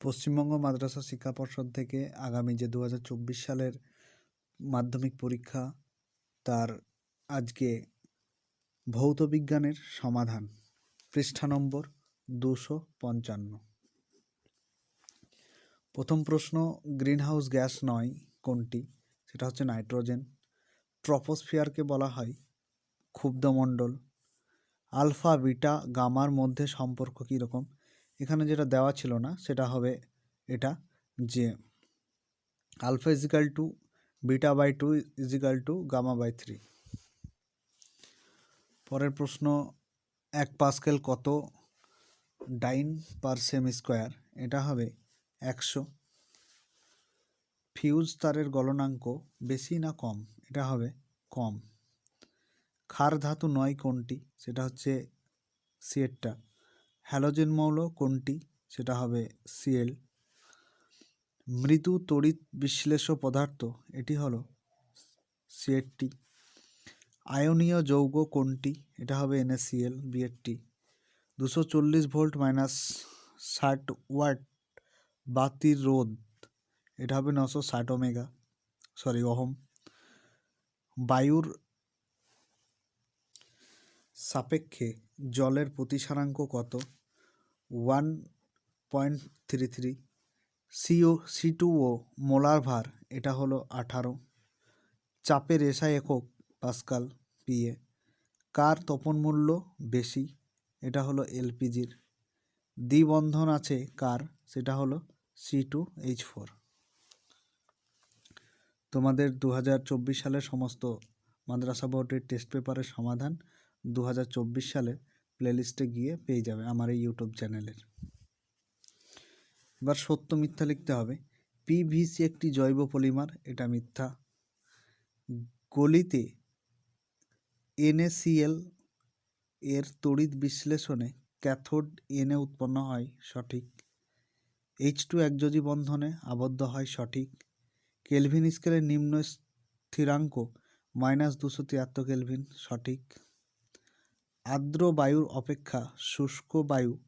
পশ্চিমবঙ্গ মাদ্রাসা শিক্ষা পর্ষদ থেকে আগামী যে দু হাজার চব্বিশ সালের মাধ্যমিক পরীক্ষা, তার আজকে ভৌত বিজ্ঞানের সমাধান। পৃষ্ঠা নম্বর দুশো পঞ্চান্ন। প্রথম প্রশ্ন, গ্রিনহাউস গ্যাস নয় কোনটি? সেটা হচ্ছে নাইট্রোজেন। ট্রপোস্ফিয়ারকে বলা হয় ক্ষুব্ধমণ্ডল। আলফা, বিটা, গামার মধ্যে সম্পর্ক কীরকম? এখানে যেটা দেওয়া ছিল না, সেটা হবে এটা যে alpha is equal to beta by two is equal to gamma by three পরের প্রশ্ন, এক পাস্কেল কত ডাইন পার সেম স্কোয়ার? এটা হবে একশো। ফিউজ তারের গলনাঙ্ক বেশি না কম? এটা হবে কম। ক্ষার ধাতু নয় কোনটি? সেটা হচ্ছে সিয়েরটা হ্যালোজেন মৌল কোনটি? সেটা হবে সিএল মৃদু তড়িৎ বিশ্লেষ্য পদার্থ, এটি হলো সিএরটি আয়নীয় যৌগ কোনটি? এটা হবে এনএসিএল বিএরটি দুশো চল্লিশ ভোল্ট মাইনাস ষাট ওয়াট বাতির রোধ, এটা হবে নশো ষাট ওমেগা, সরি অহম বায়ুর সাপেক্ষে জলের প্রতিসারাঙ্ক কত? One point three three CO C two ও মোলার ভার এটা হলো আঠারো। চাপের এসআই একক, পাস্কাল, পিএ। কার তপন মূল্য বেশি? এটা হলো এলপিজির। দ্বিবন্ধন আছে কার? সেটা হলো সি টু এইচ ফোর। তোমাদের দু হাজার চব্বিশ সালের সমস্ত মাদ্রাসা বোর্ডের টেস্ট পেপারের সমাধান। দু হাজার চব্বিশ সালে প্লেলিস্টে গিয়ে পেয়ে যাবে আমার এই ইউটিউব চ্যানেলের এবার সত্য মিথ্যা লিখতে হবে। পিভিসি একটি জৈব পলিমার, এটা মিথ্যা। গলিতে এনএসিএল এর তড়িৎ বিশ্লেষণে ক্যাথোড এনে উৎপন্ন হয় সঠিক। এইচ টু একযোজি বন্ধনে আবদ্ধ হয় সঠিক। কেলভিন স্কেলের নিম্ন স্থিরাঙ্ক মাইনাস দুশো তিয়াত্তর কেলভিন সঠিক। আর্দ্র বায়ুর অপেক্ষা শুষ্ক বায়ু।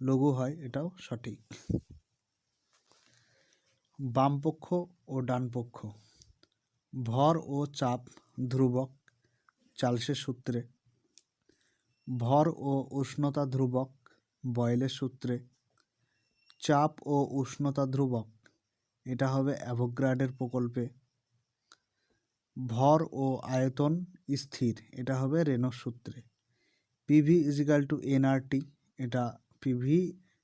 লঘু হয় এটাও সঠিক। বামপক্ষ ও ডানপক্ষ। ভর ও চাপ ধ্রুবক চার্লসের সূত্রে। ভর ও উষ্ণতা ধ্রুবক বয়েলের সূত্রে। চাপ ও উষ্ণতা ধ্রুবক, এটা হবে অ্যাভোগ্রাডের প্রকল্পে। ভর ও আয়তন স্থির, এটা হবে রেনোর সূত্রে। পিভি ইজিক্যাল টু এনআরটি এটা পিভি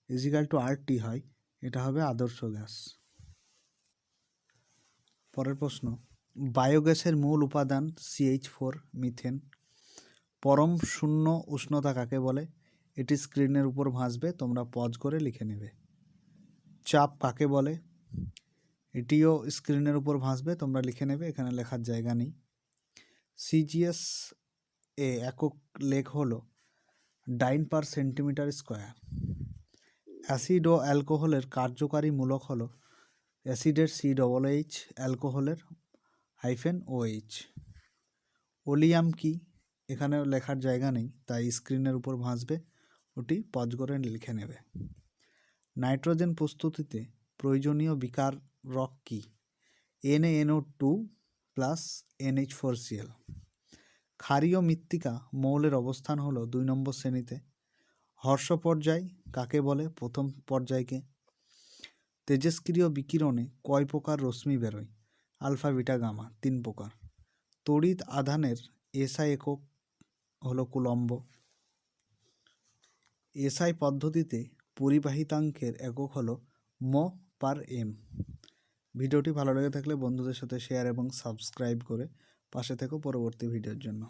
ইজিক্যাল টু আরটি হয়, এটা হবে আদর্শ গ্যাস। পরের প্রশ্ন, বায়োগ্যাসের মূল উপাদান সিএইচ ফোর মিথেন। পরম শূন্য উষ্ণতা কাকে বলে? এটি স্ক্রিনের উপর ভাসবে, তোমরা পজ করে লিখে নেবে। চাপ কাকে বলে? এটিও স্ক্রিনের উপর ভাসবে, তোমরা লিখে নেবে, এখানে লেখার জায়গা নেই। সিজিএস এ একক লেখ হলো dyne per centimetre square. Acid ও অ্যালকোহলের কার্যকারী মূলক হলো অ্যাসিডের সি ডবল এইচ, অ্যালকোহলের হাইফেন ও এইচ। ওলিয়াম কি? এখানে লেখার জায়গা নেই, তাই স্ক্রিনের উপর ভাসবে, ওটি পজ করে লিখে নেবে। নাইট্রোজেন প্রস্তুতিতে প্রয়োজনীয় বিকার রক কি? NNO two plus NH four Cl ক্ষারীয় মৃত্তিকা মৌলের অবস্থান হলো দুই নম্বর শ্রেণীতে। হর্ষ পর্যায় কাকে বলে? প্রথম পর্যায়কে। তেজস্ক্রিয় বিকিরণে কয় প্রকার রশ্মি বেরোয়? আলফা, বিটা, গামা, তিন প্রকার। তড়িৎ আধানের এসআই একক হলো কুলম্ব। এসআই পদ্ধতিতে পরিবাহিতাঙ্কের একক হলো ম পার এম। ভিডিওটি ভালো লেগে থাকলে বন্ধুদের সাথে শেয়ার এবং সাবস্ক্রাইব করে পাশে থেকো পরবর্তী ভিডিওর জন্য।